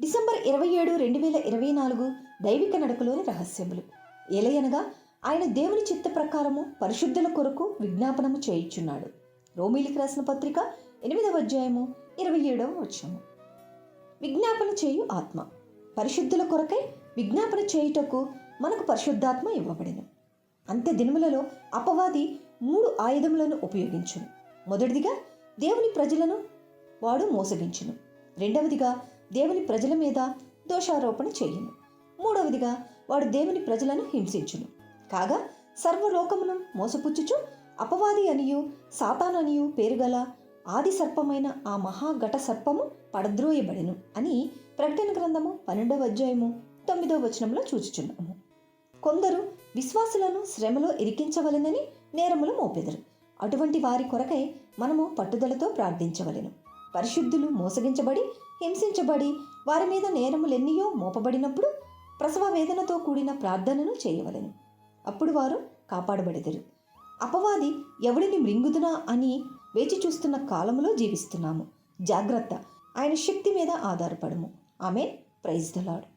December ఇరవై ఏడు రెండు వేల ఇరవై నాలుగు దైవిక నడకలోని రహస్యములు. ఏలయనగా ఆయన దేవుని చిత్త ప్రకారము పరిశుద్ధుల కొరకు విజ్ఞాపనము చేయుచున్నాడు. రోమిలికి రాసిన పత్రిక ఎనిమిదవ అధ్యాయము ఇరవై ఏడవ వచనము. విజ్ఞాపన చేయు ఆత్మ. పరిశుద్ధుల కొరకై విజ్ఞాపన చేయుటకు మనకు పరిశుద్ధాత్మ ఇవ్వబడిను. అంత్య దినములలో అపవాది మూడు ఆయుధములను ఉపయోగించును. మొదటిదిగా దేవుని ప్రజలను వాడు మోసగించును. రెండవదిగా దేవుని ప్రజల మీద దోషారోపణ చేయును. మూడవదిగా వాడు దేవుని ప్రజలను హింసించును. కాగా సర్వలోకమును మోసపుచ్చుచు అపవాది అనియు సాతాననియు పేరుగల ఆది సర్పమైన ఆ మహాఘట సర్పము పడద్రోయబడెను అని ప్రకటన గ్రంథము పన్నెండవ అధ్యాయము తొమ్మిదవ వచనంలో చూచుచున్నాము కొందరు విశ్వాసులను శ్రమలో ఇరికించవలెనని నేరములు మోపెదరు. అటువంటి వారి కొరకై మనము పట్టుదలతో ప్రార్థించవలెను. పరిశుద్ధులు మోసగించబడి హింసించబడి వారి మీద నేరములెన్నయో మోపబడినప్పుడు ప్రసవ వేదనతో కూడిన ప్రార్థనను చేయవలెను. అప్పుడు వారు కాపాడబడెదరు. అపవాది ఎవడిని మృంగుదునా అని వేచి చూస్తున్న కాలములో జీవిస్తున్నాము. జాగ్రత్త. ఆయన శక్తి మీద ఆధారపడము. ఆమె ప్రైజ్ దలాడు